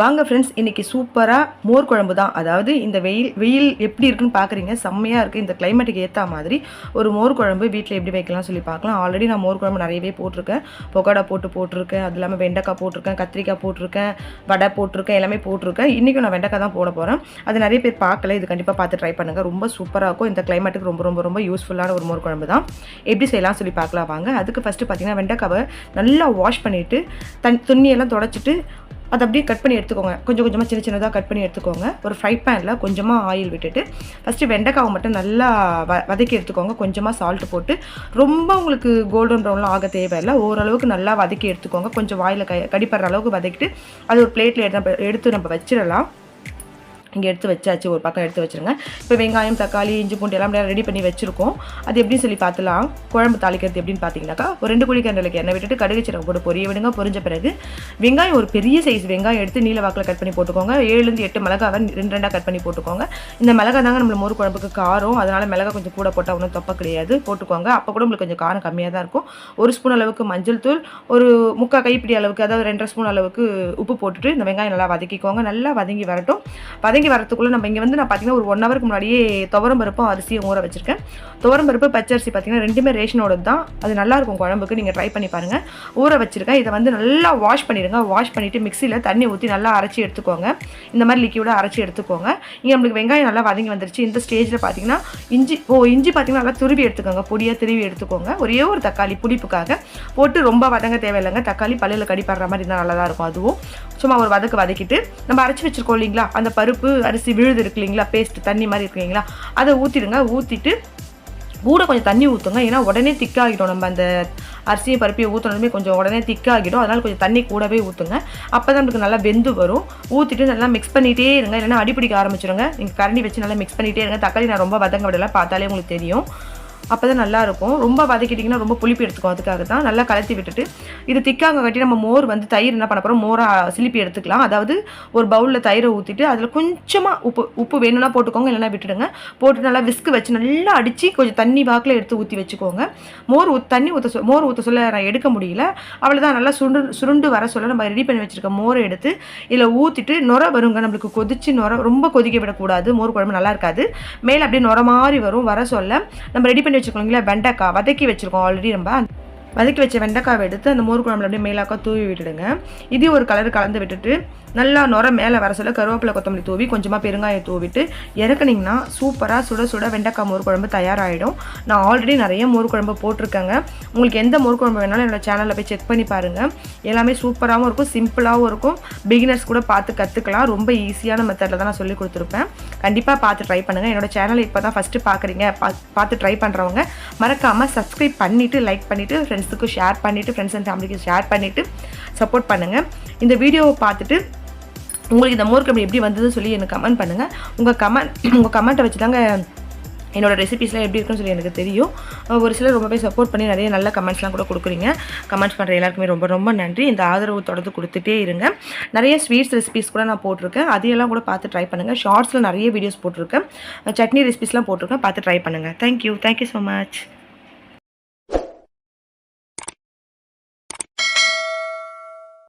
வாங்க ஃப்ரெண்ட்ஸ் இன்றைக்கி சூப்பராக மோர் குழம்பு தான். அதாவது இந்த வெயில் வெயில் எப்படி இருக்குன்னு பார்க்குறீங்க செம்மையாக இருக்குது இந்த கிளைமேட்டுக்கு ஏற்ற மாதிரி ஒரு மோர் குழம்பு வீட்டில் எப்படி வைக்கலாம் சொல்லி பார்க்கலாம். ஆல்ரெடி நான் மோர் குழம்பு நிறையவே போட்டிருக்கேன். பொக்கோடா போட்டு போட்டிருக்கேன். அது இல்லாமல் வெண்டைக்காய் போட்டிருக்கேன். கத்திரிக்காய் போட்டிருக்கேன். வடை போட்டிருக்கேன். எல்லாமே போட்டிருக்கேன். இன்றைக்கும் நான் வெண்டைக்காய் தான் போட போகிறேன் அது நிறைய பேர் பார்க்கல. இது கண்டிப்பாக பார்த்து ட்ரை பண்ணுங்கள் ரொம்ப சூப்பராக இருக்கும். இந்த கிளைமேட்டுக்கு ரொம்ப ரொம்ப ரொம்ப யூஸ்ஃபுல்லான ஒரு மோர் குழம்பு தான். எப்படி செய்யலாம் சொல்லி பார்க்கலாம். வாங்க. அதுக்கு ஃபஸ்ட்டு பார்த்தீங்கன்னா வெண்டைக்காவை நல்லா வாஷ் பண்ணிவிட்டு தன் துணியெல்லாம் தொடச்சிட்டு அதை அப்படியே கட் பண்ணி எடுத்துக்கோங்க. கொஞ்சம் கொஞ்சமாக சின்ன சின்னதாக கட் பண்ணி எடுத்துக்கோங்க. ஒரு ஃப்ரை பேனில் கொஞ்சமாக ஆயில் விட்டுட்டு ஃபஸ்ட்டு வெண்டைக்காவை மட்டும் நல்லா வ வதக்கி எடுத்துக்கோங்க. கொஞ்சமாக சால்ட் போட்டு ரொம்ப உங்களுக்கு கோல்டன் ப்ரௌன்லாம் ஆக தேவையில்லை. ஓரளவுக்கு நல்லா வதக்கி எடுத்துக்கோங்க. கொஞ்சம் வாயில் க கடிப்படுற அளவுக்கு வதக்கிட்டு அது ஒரு பிளேட்டில் எடுத்து எடுத்து நம்ம வச்சிடலாம். இங்கே எடுத்து வச்சாச்சு. ஒரு பக்கம் எடுத்து வச்சுருங்க. இப்போ வெங்காயம் தக்காளி இஞ்சி பூண்டு எல்லாம் ரெடி பண்ணி வச்சுருக்கோம். அது எப்படின்னு சொல்லி பார்த்துலாம்? குழம்பு தாளிக்கிறது எப்படின்னு பார்த்தீங்கன்னாக்கா ஒரு ரெண்டு குழி கண்டலுக்கு எண்ணெய் விட்டுட்டு கடுகு சீரகம் போட்டு பொரிய விடுங்க. பொரிஞ்ச பிறகு வெங்காயம் ஒரு பெரிய சைஸ் வெங்காயம் எடுத்து நீல வாக்கில் கட் பண்ணி போட்டுக்கோங்க. ஏழுலேருந்து எட்டு மிளகாவை ரெண்டு ரெண்டாக கட் பண்ணி போட்டுக்கோங்க. இந்த மிளகா தாங்க நம்ம மோர் குழம்புக்கு காரம். அதனால் மிளகா கொஞ்சம் கூட போட்டால் ஒன்றும் தப்ப கிடையாது. போட்டுக்கோங்க. அப்போ கூட உங்களுக்கு கொஞ்சம் காரம் கம்மியாக தான் இருக்கும். ஒரு ஸ்பூன் அளவுக்கு மஞ்சள் தூள் ஒரு முக்கால் கைப்பிடி அளவுக்கு அதாவது ரெண்டரை ஸ்பூன் அளவுக்கு உப்பு போட்டுட்டு இந்த வெங்காயம் நல்லா வதக்கிக்கோங்க. நல்லா வதங்கி வரட்டும். வதங்கி இறங்கி வரத்துக்குள்ளே நம்ம இங்கே வந்து நான் பார்த்தீங்கன்னா ஒரு ஒன் ஹவருக்கு முன்னாடியே துவரம் பருப்பும் அரிசியும் ஊற வச்சிருக்கேன். துவரம் பருப்பு பச்சரிசி பார்த்தீங்கன்னா ரெண்டுமே ரேஷனோட தான். அது நல்லாயிருக்கும் குழம்புக்கு நீங்கள் ட்ரை பண்ணி பாருங்கள் ஊற வச்சிருக்கேன். இதை வந்து நல்லா வாஷ் பண்ணிடுங்க. வாஷ் பண்ணிவிட்டு மிக்சியில் தண்ணி ஊற்றி நல்லா அரைச்சி எடுத்துக்கோங்க. இந்த மாதிரி லிக்யூடாக அரைச்சி எடுத்துக்கோங்க. இங்கே நம்மளுக்கு வெங்காயம் நல்லா வதங்கி வந்துருச்சு. இந்த ஸ்டேஜில் பார்த்தீங்கன்னா இஞ்சி ஓ இஞ்சி பார்த்தீங்கன்னா நல்லா துருவி எடுத்துக்கோங்க. பொடியாக துருவி எடுத்துக்கோங்க. ஒரே ஒரு தக்காளி புளிப்புக்காக போட்டு ரொம்ப வதங்க தேவையில்லைங்க. தக்காளி பல்லில் கடிப்படுற மாதிரி இருந்தால் நல்லா தான் இருக்கும். அதுவும் சும்மா ஒரு வதக்கு வதக்கிட்டு நம்ம அரைச்சி வச்சிருக்கோம் இல்லைங்களா? அந்த பருப்பு அரிசி விழுது இருக்கு இல்லைங்களா பேஸ்ட் தண்ணி மாதிரி இருக்கு இல்லைங்களா அதை ஊற்றிடுங்க ஊற்றிட்டு கூட கொஞ்சம் தண்ணி ஊற்றுங்க ஏன்னா உடனே திக்காகிடும் நம்ம அந்த அரிசியும் பருப்பையும் ஊற்றினதுமே கொஞ்சம் உடனே திக்காகிடும் அதனால் கொஞ்சம் தண்ணி கூடவே ஊற்றுங்க அப்போ தான் நமக்கு நல்லா வெந்து வரும். ஊற்றிட்டு நல்லா மிக்ஸ் பண்ணிகிட்டே இருங்க. இல்லைன்னா அடிப்பிடிக்க ஆரம்பிச்சிருங்க. நீங்கள் கரண்டி வச்சு நல்லா மிக்ஸ் பண்ணிகிட்டே இருங்க. தக்காளி நான் ரொம்ப வதங்க விடலாம் பார்த்தாலே உங்களுக்கு தெரியும். அப்போ தான் நல்லாயிருக்கும். ரொம்ப வதக்கிட்டிங்கன்னா ரொம்ப புளிப்பு எடுத்துக்கும். அதுக்காக தான் நல்லா கலத்தி விட்டுட்டு இது திக்காங்க கட்டி நம்ம மோர் வந்து தயிர் என்ன பண்ண போகிறோம் மோராக சிலிப்பி எடுத்துக்கலாம். அதாவது ஒரு பவுலில் தயிரை ஊற்றிட்டு அதில் கொஞ்சமாக உப்பு உப்பு வேணும்னா போட்டுக்கோங்க இல்லைனா விட்டுடுங்க. போட்டு நல்லா விஸ்க்கு வச்சு நல்லா அடித்து கொஞ்சம் தண்ணி வாக்கில் எடுத்து ஊற்றி வச்சுக்கோங்க. மோர் ஊ தண்ணி ஊற்ற சொல் மோர் ஊற்ற சொல்ல நான் எடுக்க முடியல. அவ்வளோதான் நல்லா சுண்டு சுருண்டு வர சொல்ல நம்ம ரெடி பண்ணி வச்சுருக்க மோரை எடுத்து இதில் ஊற்றிட்டு நுர வருங்க. நம்மளுக்கு கொதிச்சு நுர ரொம்ப கொதிக்க விடக்கூடாது. மோர் குழம்பு நல்லா இருக்காது. மேலே அப்படியே நுர மாதிரி வரும் வர சொல்ல. நம்ம ரெடி பண்ணி பண்ணி வச்சுக்கோங்களேன் வெண்டைக்காய் வதக்கி வச்சுருக்கோம் ஆல்ரெடி நம்ம. வதக்கி வச்ச வெண்டைக்காவை எடுத்து அந்த மோர் குழம்புல அப்படியே மேலாக்கா தூவி விட்டுடுங்க. இதையும் ஒரு கலர் கலந்து விட்டுட்டு நல்லா நுர மேலே வர சொல்ல கருவேப்பிலை கொத்தமல்லி தூவி கொஞ்சமாக பெருங்காயம் தூவிட்டு இறக்குனிங்கன்னா சூப்பராக சுட சுட வெண்டைக்காய் மோர் குழம்பு தயாராகிடும் நான் ஆல்ரெடி நிறைய மோர் குழம்பு போட்டிருக்கேங்க. உங்களுக்கு எந்த மோர் குழம்பு வேணாலும் என்னோடய சேனலில் போய் செக் பண்ணி பாருங்கள் எல்லாமே சூப்பராகவும் இருக்கும் சிம்பிளாகவும் இருக்கும். பிகினர்ஸ் கூட பார்த்து கற்றுக்கலாம் ரொம்ப ஈஸியான மெத்தடில் தான் நான் சொல்லி கொடுத்துருப்பேன். கண்டிப்பாக பார்த்து ட்ரை பண்ணுங்கள் என்னோடய சேனலை இப்போ தான் ஃபஸ்ட்டு பார்க்குறீங்க பார்த்து ட்ரை பண்ணுறவங்க மறக்காமல் சப்ஸ்கிரைப் பண்ணிவிட்டு லைக் பண்ணிவிட்டு ஃப்ரெண்ட்ஸுக்கு ஷேர் பண்ணிவிட்டு ஃப்ரெண்ட்ஸ் அண்ட் ஃபேமிலிக்கு ஷேர் பண்ணிவிட்டு சப்போர்ட் பண்ணுங்கள் இந்த வீடியோவை பார்த்துட்டு உங்களுக்கு இந்த மோர் எப்படி வந்ததுன்னு சொல்லி எனக்கு கமெண்ட் பண்ணுங்கள் உங்கள் கமெண்ட் உங்கள் கமெண்ட்டை வச்சு தாங்க என்னோடய ரெசிபிஸ்லாம் எப்படி இருக்குன்னு சொல்லி எனக்கு தெரியும். ஒரு சிலர் ரொம்பவே சப்போர்ட் பண்ணி நிறைய நல்ல கமெண்ட்ஸ்லாம் கூட கொடுக்குறீங்க. கமெண்ட்ஸ் பண்ணுற எல்லாருக்குமே ரொம்ப ரொம்ப நன்றி. இந்த ஆதரவு தொடர்ந்து கொடுத்துட்டே இருங்க. நிறைய ஸ்வீட்ஸ் ரெசிபிஸ் கூட நான் போட்டிருக்கேன். அதையெல்லாம் கூட பார்த்து ட்ரை பண்ணுங்கள் ஷார்ட்ஸில் நிறைய வீடியோஸ் போட்டிருக்கேன். சட்னி ரெசிபிஸ்லாம் போட்டிருக்கேன். பார்த்து ட்ரை பண்ணுங்கள் தேங்க்யூ தேங்க்யூ ஸோ மச்